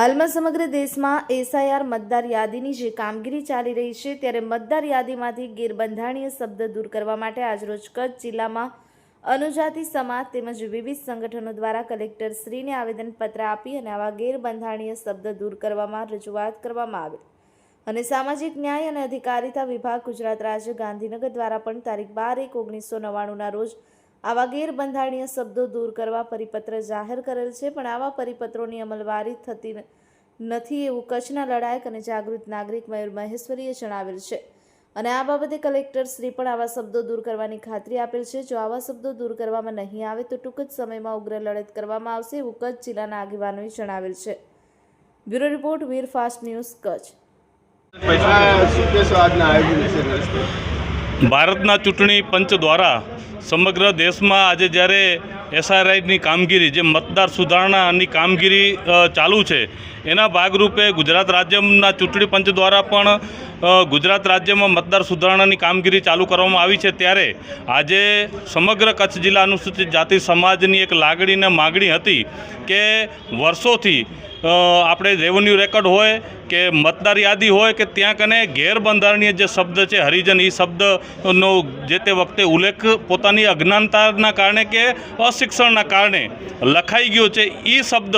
હાલમાં સમગ્ર દેશમાં એસઆઈઆર મતદાર યાદીની જે કામગીરી ચાલી રહી છે, ત્યારે મતદાર યાદીમાંથી ગેરબંધારણીય શબ્દ દૂર કરવા માટે આજરોજ કચ્છ જિલ્લામાં અનુજાતિ સમાજ તેમજ વિવિધ સંગઠનો દ્વારા કલેક્ટર શ્રીને આવેદનપત્ર આપી અને આવા ગેરબંધારણીય શબ્દ દૂર કરવામાં રજૂઆત કરવામાં આવેલ. અને સામાજિક ન્યાય અને અધિકારિતા વિભાગ ગુજરાત રાજ્ય ગાંધીનગર દ્વારા પણ તારીખ બાર એક ઓગણીસો નવ્વાણુંના રોજ આવા ગેરબંધારણીય શબ્દો દૂર કરવા પરિપત્ર જાહેર કરેલ છે પણ આવા પરિપત્રોની અમલવારી થતી નથી એવું કચ્છના લડાયક અને જાગૃત નાગરિક મયુર મહેશ્વરીએ જણાવેલ છે. અને આ બાબતે કલેક્ટર શ્રી પણ આવા શબ્દો દૂર કરવાની ખાતરી આપેલ છે. જો આવા શબ્દો દૂર કરવામાં નહીં આવે તો ટૂંક જ સમયમાં ઉગ્ર લડત કરવામાં આવશે એવું કચ્છ જિલ્લાના આગેવાનોએ જણાવેલ છે. Bureau report Veer fast news Kutch. ભારતના ચૂંટણી પંચ દ્વારા સમગ્ર દેશમાં આજે જ્યારે એસઆરઆઈની કામગીરી જે મતદાર સુધારણાની કામગીરી ચાલુ છે, એના ભાગરૂપે ગુજરાત રાજ્યના ચૂંટણી પંચ દ્વારા પણ ગુજરાત રાજ્યમાં મતદાર સુધારણાની કામગીરી ચાલુ કરવામાં આવી છે. ત્યારે આજે સમગ્ર કચ્છ જિલ્લા અનુસૂચિત જાતિ સમાજની એક લાગણીને માગણી હતી કે વર્ષોથી આપણે રેવન્યુ રેકોર્ડ હોય કે મતદાર યાદી હોય કે ત્યાં કને ગેરબંધારણીય જે શબ્દ છે, હરિજન એ શબ્દનો જે તે વખતે ઉલ્લેખ પોતાની અજ્ઞાનતાના કારણે કે અશિક્ષણના કારણે લખાઈ ગયો છે. એ શબ્દ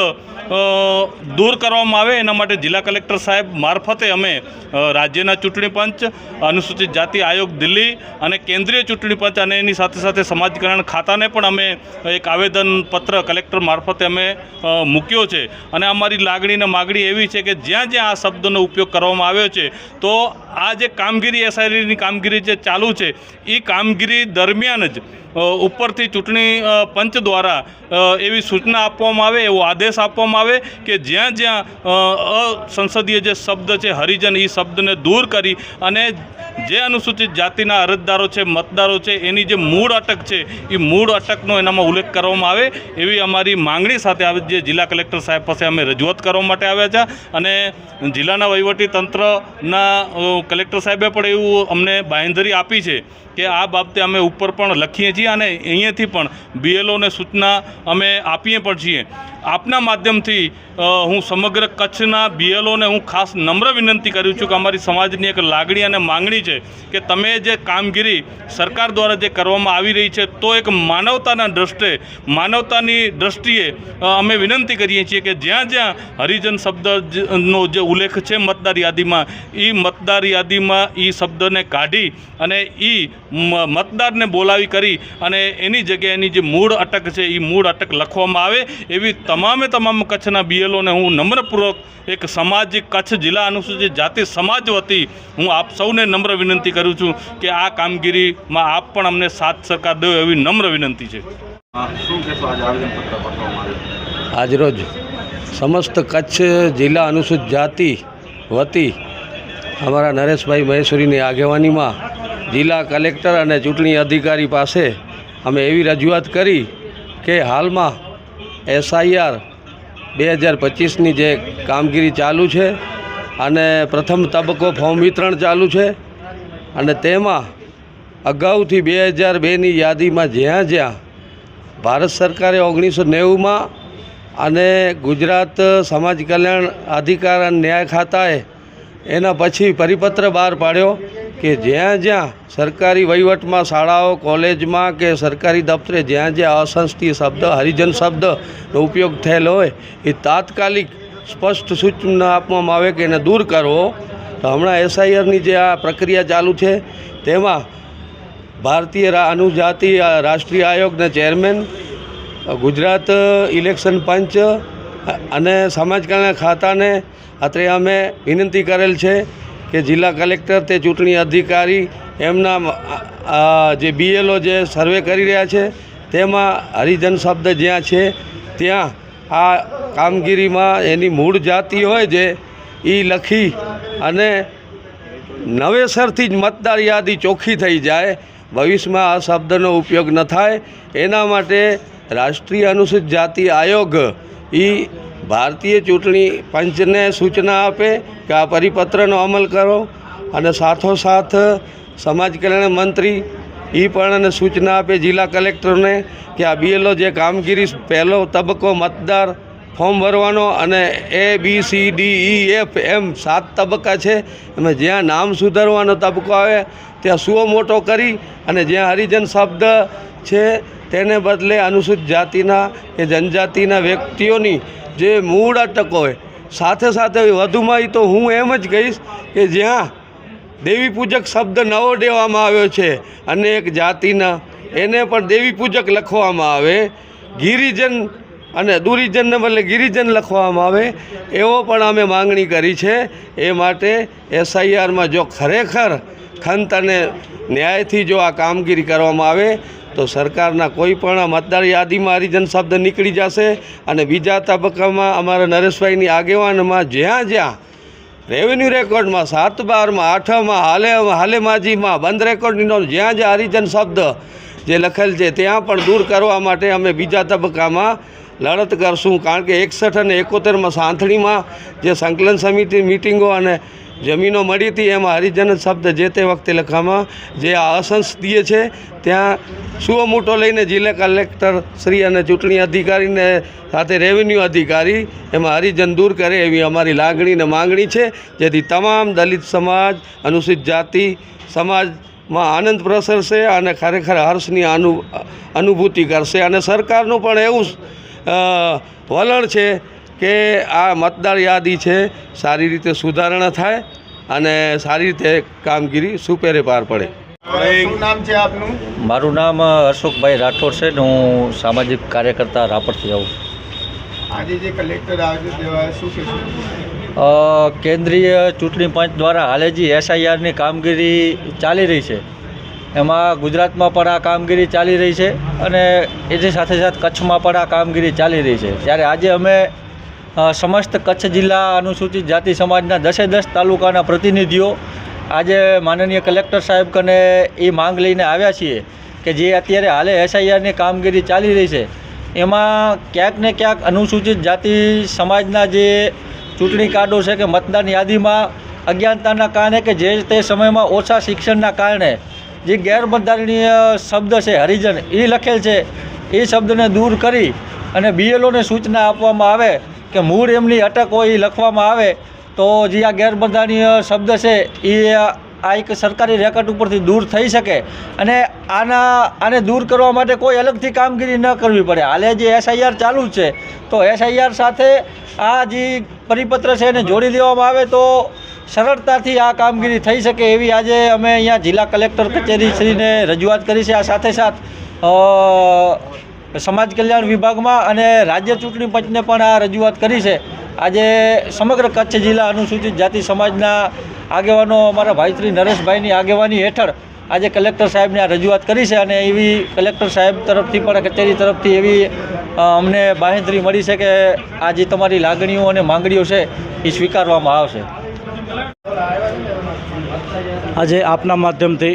દૂર કરવામાં આવે. એના માટે જિલ્લા કલેક્ટર સાહેબ મારફતે અમે રાજ્યના ચૂંટણી પંચ, અનુસૂચિત જાતિ આયોગ દિલ્હી અને કેન્દ્રીય ચૂંટણી પંચ અને એની સાથે સાથે સમાજ કલ્યાણ ખાતાને પણ અમે એક આવેદનપત્ર કલેક્ટર મારફતે અમે મૂક્યો છે. અને અમારી લાગણી અને માગણી એવી છે કે જ્યાં જ્યાં આ શબ્દનો ઉપયોગ કરવામાં આવ્યો છે, તો આ જે કામગીરી, એસઆઈડીની કામગીરી જે ચાલુ છે એ કામગીરી દરમિયાન જ ઉપરથી ચૂંટણી પંચ દ્વારા એવી સૂચના આપવામાં આવે, એવો આદેશ આપવામાં આવે કે જ્યાં જ્યાં અસંસદીય જે શબ્દ છે, હરિજન એ શબ્દને દૂર કરી અને જે અનુસૂચિત જાતિના અરજદારો છે, મતદારો છે, એની જે મૂળ અટક છે એ મૂળ અટકનો એનામાં ઉલ્લેખ કરવામાં આવે એવી અમારી માંગણી સાથે આવે જે જિલ્લા કલેક્ટર સાહેબ પાસે અમે રજૂઆત કરવા માટે આવ્યા છે અને જિલ્લાના વહીવટી તંત્રના કલેક્ટર સાહેબે પણ એવું અમને બાંહેધરી આપી છે. કે આ બાબતે અમે ઉપર પણ લખીએ છીએ અને અહીંયાથી પણ બીએલઓને સૂચના અમે આપીએ પણ છીએ. આપના માધ્યમથી હું સમગ્ર કચ્છના બીએલઓને હું ખાસ નમ્ર વિનંતી કરું છું કે અમારી સમાજની એક લાગણી અને માંગણી છે કે તમે જે કામગીરી સરકાર દ્વારા જે કરવામાં આવી રહી છે, તો એક માનવતાના દ્રષ્ટે, માનવતાની દ્રષ્ટિએ અમે વિનંતી કરીએ છીએ કે જ્યાં જ્યાં હરિજન શબ્દનો જે ઉલ્લેખ છે મતદાર યાદીમાં એ મતદાર યાદીમાં એ શબ્દને કાઢી અને એ મતદારને બોલાવી કરી અને એની જગ્યાએ એની જે મૂળ અટક છે એ મૂળ અટક લખવામાં આવે એવી તમામે તમામ કચ્છના બીએલઓને હું નમ્રપૂર્વક એક સામાજિક કચ્છ જિલ્લા અનુસૂચિત જાતિ સમાજ વતી હું આપ સૌને નમ્ર વિનંતી કરું છું કે આ કામગીરીમાં આપ પણ અમને સાથ સરકાર દો એવી નમ્ર વિનંતી છે. આજરોજ સમસ્ત કચ્છ જિલ્લા અનુસૂચિત જાતિ વતી અમારા નરેશભાઈ મહેશ્વરીની આગેવાનીમાં જિલ્લા કલેક્ટર અને ચૂંટણી અધિકારી પાસે અમે એવી રજૂઆત કરી કે હાલમાં એસઆઈઆર બે હજાર પચીસની જે કામગીરી ચાલુ છે અને પ્રથમ તબક્કો ફોર્મ વિતરણ ચાલુ છે અને તેમાં અગાઉથી બે હજાર બેની યાદીમાં જ્યાં જ્યાં ભારત સરકારે ઓગણીસો નેવુંમાં અને ગુજરાત સમાજ કલ્યાણ અધિકાર અને ન્યાય ખાતાએ એના પછી પરિપત્ર બહાર પાડ્યો કે જ્યાં જ્યાં સરકારી વહીવટમાં શાળાઓ, કોલેજમાં કે સરકારી દફતરે જ્યાં જ્યાં અસંસ્થિત શબ્દ, હરિજન શબ્દનો ઉપયોગ થયેલો હોય, એ તાત્કાલિક સ્પષ્ટ સૂચના આપવામાં આવે કે એને દૂર કરવો તો હમણાં એસઆઈઆરની જે આ પ્રક્રિયા ચાલુ છે, તેમાં ભારતીય અનુજાતિ રાષ્ટ્રીય આયોગના ચેરમેન, ગુજરાત ઇલેક્શન પંચ અને સમાજ કલ્યાણ ખાતાને અત્રે અમે વિનંતી કરેલ છે કે જિલ્લા કલેક્ટર તે ચૂંટણી અધિકારી એમના જે બીએલઓ જે સર્વે કરી રહ્યા છે, તેમાં હરિજન શબ્દ જ્યાં છે, ત્યાં આ કામગીરીમાં એની મૂળ જાતિ હોય જે એ લખી અને નવેસરથી જ મતદાર યાદી ચોખ્ખી થઈ જાય, ભવિષ્યમાં આ શબ્દનો ઉપયોગ ન થાય. એના માટે રાષ્ટ્રીય અનુસૂચિત જાતિ આયોગ એ ભારતીય ચૂંટણી પંચને સૂચના આપે કે આ પરિપત્રનો અમલ કરો અને સાથોસાથ સમાજ કલ્યાણ મંત્રી એ પણ અને સૂચના આપે જિલ્લા કલેક્ટરને કે આ બીએલઓ જે કામગીરી પહેલો તબક્કો મતદાર ફોર્મ ભરવાનો અને A B C D E F M સાત તબક્કા છે. એમાં જ્યાં નામ સુધારવાનો તબક્કો આવે, ત્યાં સુઓ મોટો કરી અને જ્યાં હરિજન શબ્દ છે, તેને બદલે અનુસૂચિત જાતિના કે જનજાતિના વ્યક્તિઓની જે મૂળ અટકો હોય. સાથે સાથે વધુમાં તો હું એમ જ કહીશ કે જ્યાં દેવી પૂજક શબ્દ નવો દેવામાં આવ્યો છે અને એક જાતિના, એને પણ દેવી પૂજક લખવામાં આવે. ગિરિજન અને દુરિજનને બદલે ગિરિજન લખવામાં આવે. એવો પણ અમે માંગણી કરી છે. એ માટે એસઆઈઆરમાં જો ખરેખર ખંત અને ન્યાયથી જો આ કામગીરી કરવામાં આવે તો સરકારના કોઈ પણ મતદાર યાદીમાં હરિજન શબ્દ નીકળી જશે અને બીજા તબક્કામાં અમારા નરેશભાઈની આગેવાનમાં જ્યાં જ્યાં રેવન્યુ રેકોર્ડમાં સાત બારમાં, આઠમાં, હાલે હાલેમાજીમાં બંધ રેકોર્ડની જ્યાં જ્યાં હરિજન શબ્દ જે લખેલ છે ત્યાં પણ દૂર કરવા માટે અમે બીજા તબક્કામાં લડત કરશું. કારણ કે એકસઠ અને એકોતેરમાં સાંથણીમાં જે સંકલન સમિતિ મિટિંગો અને જમીનો મળી હતી, એમાં હરિજન શબ્દ જે તે વખતે લખવામાં જે આ અસંસદીય છે, ત્યાં સુઓ મોટો લઈને જિલ્લા કલેક્ટર શ્રી અને ચૂંટણી અધિકારીને સાથે રેવન્યુ અધિકારી એમાં હરિજન દૂર કરે એવી અમારી લાગણી અને માંગણી છે. જેથી તમામ દલિત સમાજ, અનુસૂચિત જાતિ સમાજમાં આનંદ પ્રસરશે અને ખરેખર હર્ષની અનુ, અનુભૂતિ કરશે. અને સરકારનું પણ એવું વલણ છે કે આ મતદાર યાદી છે સારી રીતે સુધારણા થાય અને સારી રીતે કામગીરી સુપેરે પાર પડે. શું નામ છે આપનું? મારું નામ અશોકભાઈ રાઠોડ છે. ને હું સામાજિક કાર્યકર્તા રાપરથી આવું છું. આજે જે કલેક્ટર આવ્યો તેવા શું કહેશો? અ, કેન્દ્રીય ચૂંટણી પંચ દ્વારા હાલે જે એસઆઈઆરની કામગીરી ચાલી રહી છે. એમાં ગુજરાતમાં પણ આ કામગીરી ચાલી રહી છે અને એની સાથે સાથે કચ્છમાં પણ આ કામગીરી ચાલી રહી છે. ત્યારે આજે અમે સમસ્ત કચ્છ જિલ્લા અનુસૂચિત જાતિ સમાજના દસે દસ તાલુકાના પ્રતિનિધિઓ આજે માનનીય કલેક્ટર સાહેબ કને એ માંગ લઈને આવ્યા છીએ કે જે અત્યારે હાલે એસઆઈઆરની કામગીરી ચાલી રહી છે, એમાં ક્યાંક ને ક્યાંક અનુસૂચિત જાતિ સમાજના જે ચૂંટણી કાર્ડો છે કે મતદાન યાદીમાં અજ્ઞાનતાના કારણે કે જે તે સમયમાં ઓછા શિક્ષણના કારણે જે ગેરબંધારણીય શબ્દ છે, હરિજન એ લખેલ છે, એ શબ્દને દૂર કરી અને બીએલઓને સૂચના આપવામાં આવે કે મૂળ એમની અટક હોય એ લખવામાં આવે, તો જે આ ગેરબંધારણીય શબ્દ છે એ આ એક સરકારી રેકર્ડ ઉપરથી દૂર થઈ શકે. અને આના, આને દૂર કરવા માટે કોઈ અલગથી કામગીરી ન કરવી પડે. હાલે જે એસઆઈઆર ચાલુ છે, તો એસઆઈઆર સાથે આ જે પરિપત્ર છે એને જોડી દેવામાં આવે, તો સરળતાથી આ કામગીરી થઈ શકે એવી આજે અમે અહીંયા જિલ્લા કલેક્ટર કચેરી શ્રીને રજૂઆત કરી છે. આ સાથે સાથ સમાજ કલ્યાણ વિભાગમાં અને રાજ્ય ચૂંટણી પંચને પણ આ રજૂઆત કરી છે. આજે સમગ્ર કચ્છ જિલ્લા અનુસૂચિત જાતિ સમાજના આગેવાનો, અમારા ભાઈ શ્રી નરેશભાઈની આગેવાની હેઠળ આજે કલેક્ટર સાહેબને આ રજૂઆત કરી છે અને એવી કલેક્ટર સાહેબ તરફથી પણ, કચેરી તરફથી એવી અમને બાહેંધરી મળી છે કે આ જે તમારી લાગણીઓ અને માંગણીઓ છે એ સ્વીકારવામાં આવશે. આજે આપના માધ્યમથી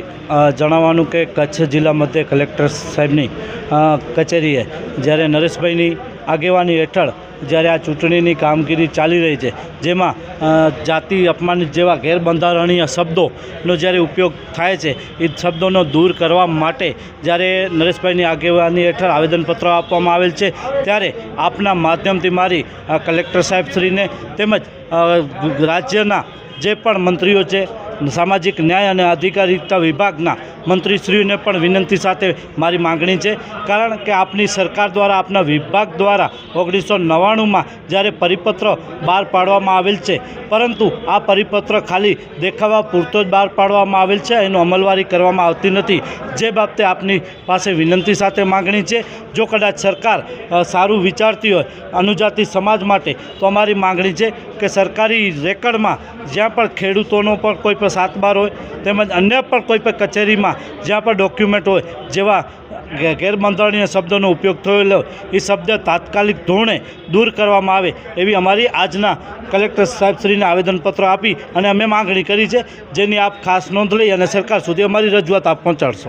જણાવવાનું કે કચ્છ જિલ્લા મધ્ય કલેક્ટર સાહેબની કચેરીએ જ્યારે નરેશભાઈની આગેવાની હેઠળ જ્યારે આ ચૂંટણીની કામગીરી ચાલી રહી છે, જેમાં જાતિ અપમાનિત જેવા ગેરબંધારણીય શબ્દોનો જ્યારે ઉપયોગ થાય છે, એ શબ્દોનો દૂર કરવા માટે જ્યારે નરેશભાઈની આગેવાની હેઠળ આવેદનપત્ર આપવામાં આવેલ છે, ત્યારે આપના માધ્યમથી મારી કલેક્ટર સાહેબશ્રીને તેમજ રાજ્યના જે પણ મંત્રીઓ છે સામાજિક ન્યાય અને અધિકારિતા વિભાગના મંત્રીશ્રીઓને પણ વિનંતી સાથે મારી માગણી છે. કારણ કે આપની સરકાર દ્વારા, આપના વિભાગ દ્વારા ઓગણીસો નવ્વાણુંમાં જ્યારે પરિપત્ર બહાર પાડવામાં આવેલ છે, પરંતુ આ પરિપત્ર ખાલી દેખાવા પૂરતો જ બહાર પાડવામાં આવેલ છે, એનું અમલવારી કરવામાં આવતી નથી. જે બાબતે આપની પાસે વિનંતી સાથે માગણી છે, જો કદાચ સરકાર સારું વિચારતી હોય અનુજાતિ સમાજ માટે, તો અમારી માગણી છે કે સરકારી રેકર્ડમાં જ્યાં પણ ખેડૂતોનો પણ કોઈ પણ સાતબાર હોય, તેમજ અન્ય પણ કોઈ પણ કચેરીમાં જ્યાં પણ ડોક્યુમેન્ટ હોય, જેવા ગેરબંધારણીય શબ્દોનો ઉપયોગ થયેલો, એ શબ્દ તાત્કાલિક ધોરણે દૂર કરવામાં આવે એવી અમારી આજના કલેક્ટર સાહેબશ્રીને આવેદનપત્ર આપી અને અમે માગણી કરી છે, જેની આપ ખાસ નોંધ લઈ અને સરકાર સુધી અમારી રજૂઆત આપ પહોંચાડશો.